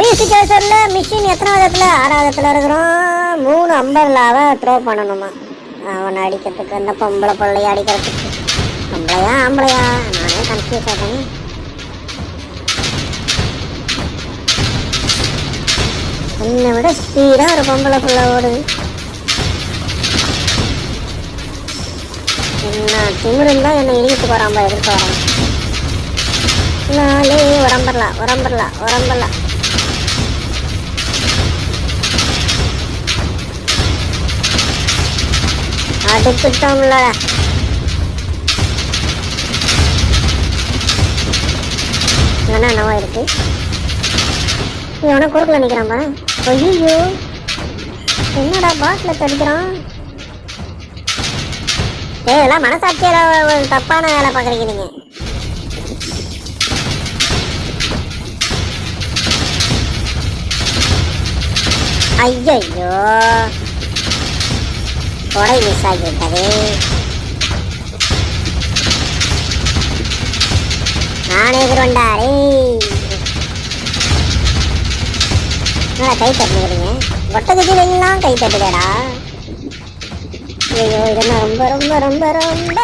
பேசிக் கேசர்ல machine எத்தனை ஆறாவது ஆறாவதுல இருக்கிறோம். மூணு அம்பர்லாவை த்ரோ பண்ணணுமா? அவனை அடிக்கிறதுக்கு அந்த பொம்பளை பிள்ளைய அடிக்கிறதுக்கு. பொம்பளையா ஆம்பளையா? நானே கன்ஃபியூஸ் ஆகிறேன் என்னை விட ஸ்பீடாக ஒரு பொம்பளை பிள்ளை ஓடுது. என்ன திமிரு என்னை இழுத்து போகிறான் எதிர்க்க வரான். நாளே உடம்பரலாம் உடம்பரலாம் உடம்பரலாம் அடுத்துட்டோம்ல என்ன என்னவோ இருக்கு? இவனை குறுக்கில் நிற்கிறான்பா ஐயோ என்னடா பாட்டில் தடுக்கிறான்? ஏய் இதெல்லாம் மனசாட்சியில் ஒரு தப்பான வேலை பார்க்குறீங்க நீங்கள் ஐயோ கொடை மிஸ் ஆகிவிட்டது. நானே எதிர்வண்டாரே என்னடா கை தட்டுக்கிறீங்க ஒட்டகத்தில் எல்லாம் கை தட்டுதடா. ஐயோ இதெல்லாம் ரொம்ப ரொம்ப ரொம்ப ரொம்ப